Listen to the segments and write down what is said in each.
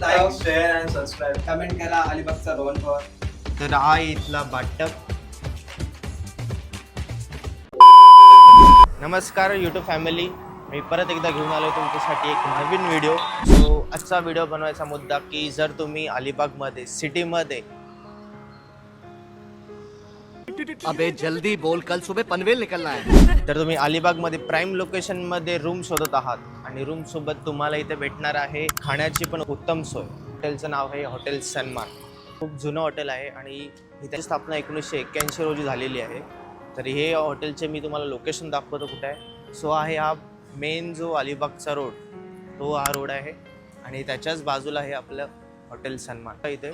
Like share and subscribe comment करा अलिबागचा role for तर हा इथला बाटप नमस्कार यूट्यूब फॅमिली मी परत एकदा घेऊन आलो तुमच्यासाठी एक नवीन व्हिडिओ सो आजचा व्हिडिओ बनवायचा मुद्दा की जर तुम्ही अलिबागमध्ये सिटीमध्ये अबे जल्दी बोल. कल सुबह पनवेल निकलना है. तर तुम्ही अलिबागमध्ये प्राईम लोकेशनमध्ये रूम शोधत आहात. आणि रूम सोबत तुम्हाला इथे भेटणार आहे खाण्याची पण उत्तम सोय. हॉटेलचं नाव आहे हॉटेल सन्मान. खूप जुनं हॉटेल आहे आणि इथे स्थापना एकोणीसशे एक्क्याऐंशी रोजी झालेली आहे. तर हे हॉटेलचे मी तुम्हाला लोकेशन दाखवतो कुठे आहे. सो आहे हा मेन जो अलिबागचा रोड तो हा रोड आहे. आणि त्याच्याच बाजूला आहे आपलं हॉटेल सन्मान. इथे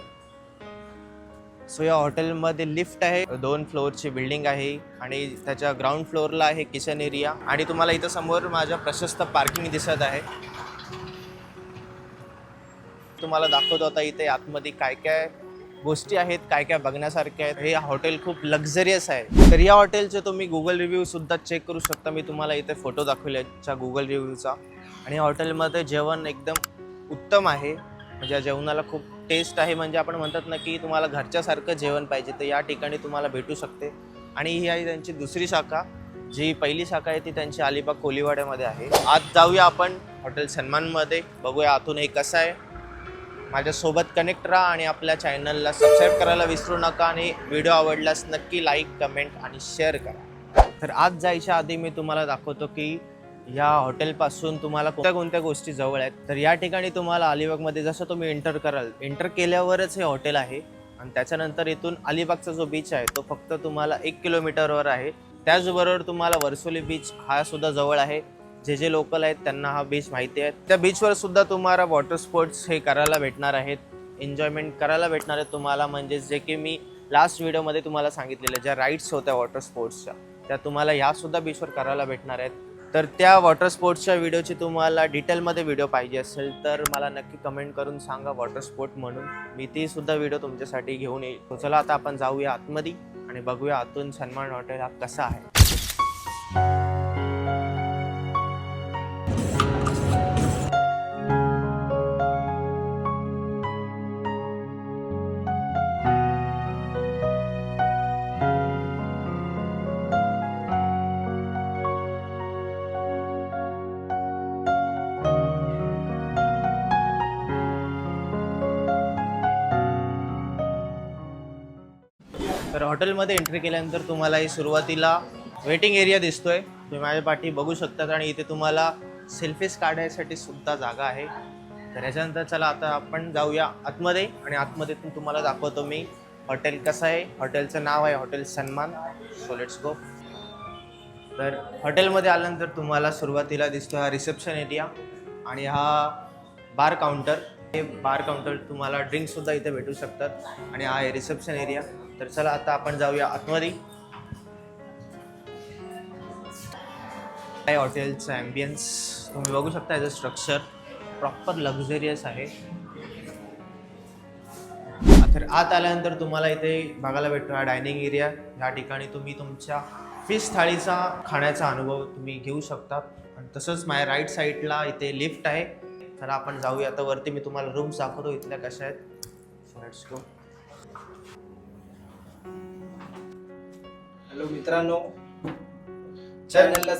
सो या हॉटेलमध्ये लिफ्ट आहे दोन फ्लोअरची बिल्डिंग आहे आणि त्याच्या ग्राउंड फ्लोअरला आहे किचन एरिया आणि तुम्हाला इथं समोर माझ्या प्रशस्त पार्किंग दिसत आहे. तुम्हाला दाखवतो आता इथे आतमध्ये काय काय गोष्टी आहेत काय काय बघण्यासारख्या आहेत. हे हॉटेल खूप लक्झरियस आहे. तर या हॉटेलचे तुम्ही गुगल रिव्ह्यू सुद्धा चेक करू शकता. मी तुम्हाला इथे फोटो दाखवल्याच्या गुगल रिव्ह्यूचा आणि या हॉटेलमध्ये जेवण एकदम उत्तम आहे. म्हणजे या जेवणाला खूप टेस्ट आहे. म्हणजे आपण म्हणतात ना की तुम्हाला घरच्यासारखं जेवण पाहिजे तर या ठिकाणी तुम्हाला भेटू शकते. आणि ही आहे त्यांची दुसरी शाखा. जी पहिली शाखा आहे ती त्यांची अलिबाग कोलीवाड्यामध्ये आहे. आज जाऊया आपण हॉटेल सन्मानमध्ये. बघूया आतून हे कसं आहे. माझ्यासोबत कनेक्ट राहा आणि आपल्या चॅनलला सबस्क्राईब करायला विसरू नका. आणि व्हिडिओ आवडल्यास नक्की लाईक कमेंट आणि शेअर करा. तर आज जायच्या आधी मी तुम्हाला दाखवतो की या हॉटेलपासून तुम्हाला कोणत्या कोणत्या गोष्टी जवळ आहेत? तर या ठिकाणी तुम्हाला अलिबागमध्ये जसं तुम्ही एंटर कराल एंटर केल्यावरच हे हॉटेल आहे. आणि त्याच्यानंतर इथून अलिबागचा जो बीच आहे तो फक्त तुम्हाला एक किलोमीटरवर आहे. त्याचबरोबर तुम्हाला वर्सोली बीच हा सुद्धा जवळ आहे. जे जे लोकल आहेत त्यांना हा बीच माहिती आहे. त्या बीचवर सुद्धा तुम्हाला वॉटर स्पोर्ट्स हे करायला भेटणार आहेत. एन्जॉयमेंट करायला भेटणार आहेत तुम्हाला. म्हणजे जे की मी लास्ट व्हिडिओमध्ये तुम्हाला सांगितलेलं ज्या राईड्स होत्या वॉटर स्पोर्ट्सच्या त्या तुम्हाला ह्यासुद्धा बीचवर करायला भेटणार आहेत. तर त्या वॉटर स्पोर्ट्सच्या व्हिडिओची तुम्हाला डिटेलमध्ये व्हिडिओ पाहिजे असेल तर मला नक्की कमेंट करून सांगा वॉटर स्पोर्ट म्हणून. मी ती सुद्धा व्हिडिओ तुमच्यासाठी घेऊन येईल. चला आता आपण जाऊया आतमध्ये आणि बघूया आतून सन्मान हॉटेल हा कसा आहे. तर हॉटेलमध्ये एंट्री केल्यानंतर तुम्हाला ही सुरुवातीला वेटिंग एरिया दिसतोय. तुम्ही माझ्या पाठी बघू शकतात आणि इथे तुम्हाला सेल्फीज काढण्यासाठी सुद्धा जागा आहे. तर याच्यानंतर चला आता आपण जाऊया आतमध्ये आणि आतमध्ये तुम्हाला दाखवतो मी हॉटेल कसं आहे. हॉटेलचं नाव आहे हॉटेल सन्मान. सो लेट्स गो तर हॉटेलमध्ये आल्यानंतर तुम्हाला सुरुवातीला दिसतो हा रिसेप्शन एरिया आणि हा बार काउंटर हे बार काउंटर तुम्हाला ड्रिंकसुद्धा इथे भेटू शकतात. आणि हा आहे रिसेप्शन एरिया तर चला आता आपण जाऊया आतमध्ये. काय हॉटेलचं ॲम्बियन्स तुम्ही बघू शकता याचं स्ट्रक्चर प्रॉपर लक्झरियस आहे. तर आत आल्यानंतर तुम्हाला इथे बघायला भेटतो हा डायनिंग एरिया या ठिकाणी तुम्ही तुमच्या फिश थाळीचा खाण्याचा अनुभव तुम्ही घेऊ शकता. आणि तसंच माझ्या राईट साईडला इथे लिफ्ट आहे. तर आपण जाऊया. आता वरती मी तुम्हाला रूम्स दाखवतो इथल्या कशा आहेत. हॅलो मित्रांनो. चॅनलला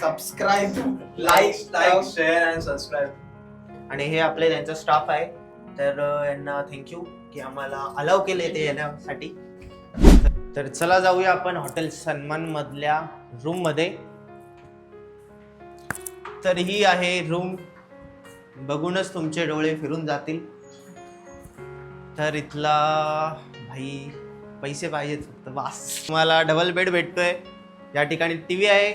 subscribe like like share and subscribe आणि हे आपले त्यांचा स्टाफ आहे. तर यांना थँक्यू की आम्हाला अलाव केले ते येण्यासाठी. तर चला जाऊया आपण हॉटेल सन्मान मधल्या रूममध्ये. तर ही आहे रूम बघूनच तुमचे डोळे फिरून जातील. तर इथला भाई पैसे पाहिजेत फक्त बास. तुम्हाला डबल बेड भेटतोय. या ठिकाणी टी व्ही आहे.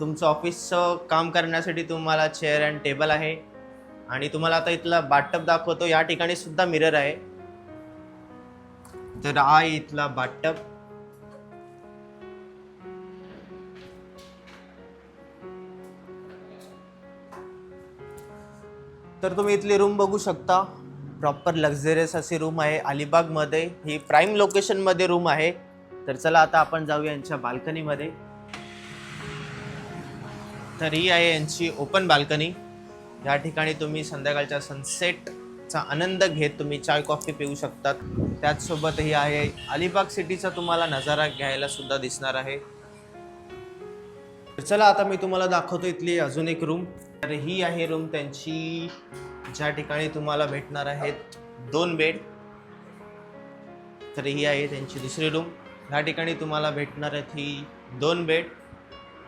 तुमचं ऑफिसचं काम करण्यासाठी तुम्हाला चेअर अँड टेबल आहे. आणि तुम्हाला आता इथला बाटप दाखवतो. या ठिकाणी सुद्धा मिरर आहे. तर हा आहे इथला बाटप तर तुम्ही इथली रूम बघू शकता. प्रॉपर लक्झरियस अशी रूम आहे. अलिबागमध्ये ही प्राईम लोकेशनमध्ये रूम आहे. तर चला आता आपण जाऊया यांच्या बाल्कनीमध्ये तर ही आहे यांची ओपन बाल्कनी या ठिकाणी तुम्ही संध्याकाळच्या सनसेटचा आनंद घेत तुम्ही चाय कॉफी पिऊ शकतात. त्याचसोबत ही आहे अलिबाग सिटीचा तुम्हाला नजारा घ्यायला सुद्धा दिसणार आहे. चला आता मी तुम्हाला दाखवतो इथली अजून एक रूम तर ही आहे रूम त्यांची. ज्या ठिकाणी तुम्हाला भेटणार आहेत दोन बेड तर ही आहे त्यांची दुसरी रूम ह्या ठिकाणी तुम्हाला भेटणार आहेत ही दोन बेड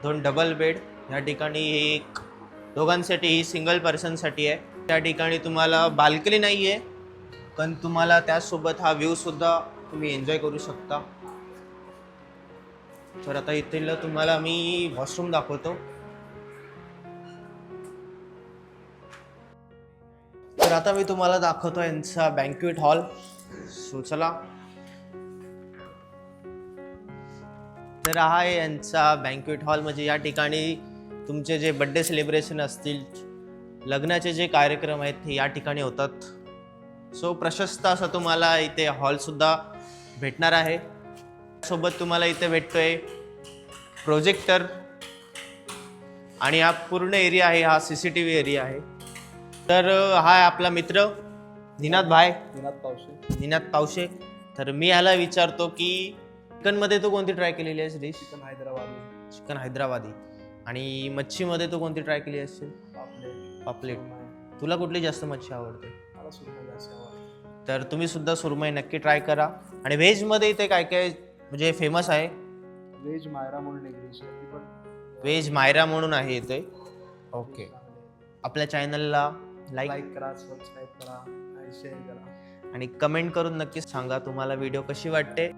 दोन डबल बेड ह्या ठिकाणी एक दोघांसाठी ही सिंगल पर्सनसाठी आहे. त्या ठिकाणी तुम्हाला बाल्कनी नाही आहे पण तुम्हाला त्यासोबत हा व्ह्यूसुद्धा तुम्ही एन्जॉय करू शकता. तर आता इथलं तुम्हाला मी वॉशरूम दाखवतो. तर आता मी तुम्हाला दाखवतो यांचा बँक्वेट हॉल सो चला. तर हा आहे यांचा बँक्वेट हॉल म्हणजे या ठिकाणी तुमचे जे बड्डे सेलिब्रेशन असतील लग्नाचे जे कार्यक्रम आहेत ते या ठिकाणी होतात. सो प्रशस्त असं तुम्हाला इथे हॉलसुद्धा भेटणार आहे. सोबत तुम्हाला इथे भेटतोय प्रोजेक्टर. आणि हा पूर्ण एरिया आहे हा C C T V area आहे. तर हा आहे आपला मित्र निनाद भाई. विनाथ पावशे. निनाद पावशे. तर मी ह्याला विचारतो की चिकनमध्ये तू कोणती ट्राय केलेली आहेस dish? Chicken Hyderabad. Chicken Hyderabadi. आणि मच्छीमध्ये तू कोणती ट्राय केली असेल पापलेट. पापलेट. तुला कुठली जास्त मच्छी आवडते? मला सुरमई जास्त आवडते. तर तुम्ही सुद्धा सुरमई नक्की ट्राय करा. आणि व्हेजमध्ये इथे काय काय म्हणजे फेमस आहे. व्हेज मायरा म्हणून एक डिश आहे. ती पण व्हेज मायरा म्हणून आहे इथे ओके आपल्या चॅनलला लाईक लाईक करा सबस्क्राईब करा आणि शेअर करा. आणि कमेंट करून नक्कीच सांगा तुम्हाला व्हिडिओ कशी वाटते.